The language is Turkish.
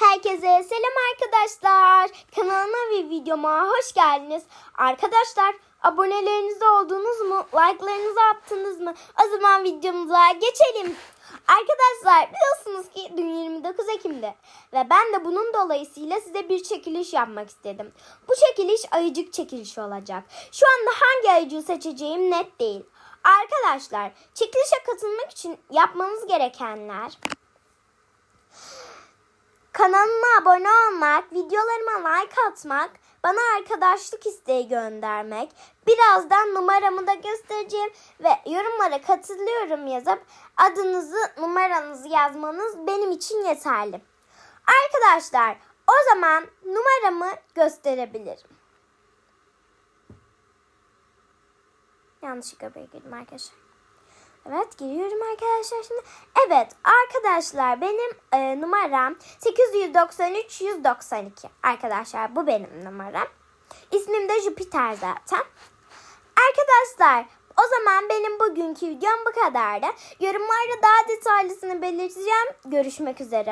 Herkese selam arkadaşlar. Kanalıma ve videoma hoş geldiniz. Arkadaşlar aboneleriniz oldunuz mu? Like'larınızı attınız mı? O zaman videomuza geçelim. Arkadaşlar biliyorsunuz ki dün 29 Ekim'de ve ben de bunun dolayısıyla size bir çekiliş yapmak istedim. Bu çekiliş ayıcık çekilişi olacak. Şu anda hangi ayıcığı seçeceğim net değil. Arkadaşlar çekilişe katılmak için yapmanız gerekenler Kanalıma abone olmak, videolarıma like atmak, bana arkadaşlık isteği göndermek, birazdan numaramı da göstereceğim ve yorumlara katılıyorum yazıp adınızı, numaranızı yazmanız benim için yeterli. Arkadaşlar o zaman numaramı gösterebilirim. Yanlışlıkla girdim arkadaşlar. Evet giriyorum arkadaşlar şimdi. Evet arkadaşlar benim e, numaram 893 192. Arkadaşlar bu benim numaram. İsmim de Jüpiter zaten. Arkadaşlar o zaman benim bugünkü videom bu kadardı. Yorumlarda daha detaylısını belirteceğim. Görüşmek üzere.